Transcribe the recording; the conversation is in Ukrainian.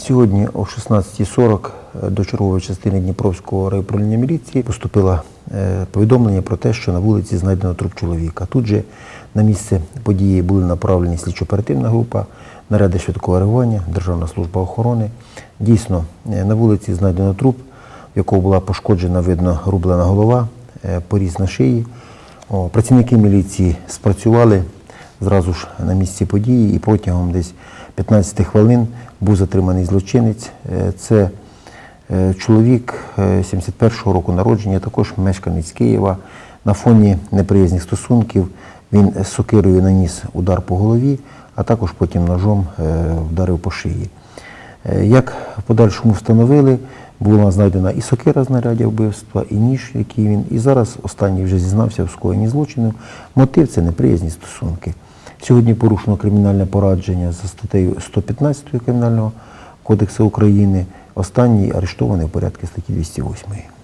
Сьогодні о 16.40 до чергової частини Дніпровського райуправління міліції поступило е, повідомлення про те, що на вулиці знайдено труп чоловіка. Тут же на місце події були направлені слідчо-оперативна група, наряди швидкого реагування, Державна служба охорони. Дійсно, е, на вулиці знайдено труп, в якого була пошкоджена, видно, рублена голова, е, поріз на шиї. Працівники міліції спрацювали зразу ж на місці події і протягом десь 15 хвилин був затриманий злочинець. Е, Це е, чоловік е, 71-го року народження, також мешканець Києва. На фоні неприязних стосунків він з сокирою наніс удар по голові, а також потім ножом е, вдарив по шиї. Е, Як в подальшому встановили, була знайдена і сокира знаряддя вбивства, і ніж, який він. І зараз останній вже зізнався в скоєнні злочину. Мотив це неприязні стосунки. Сьогодні порушено кримінальне порадження за статтею 115 Кримінального кодексу України. Останній арештований в порядку статті 208.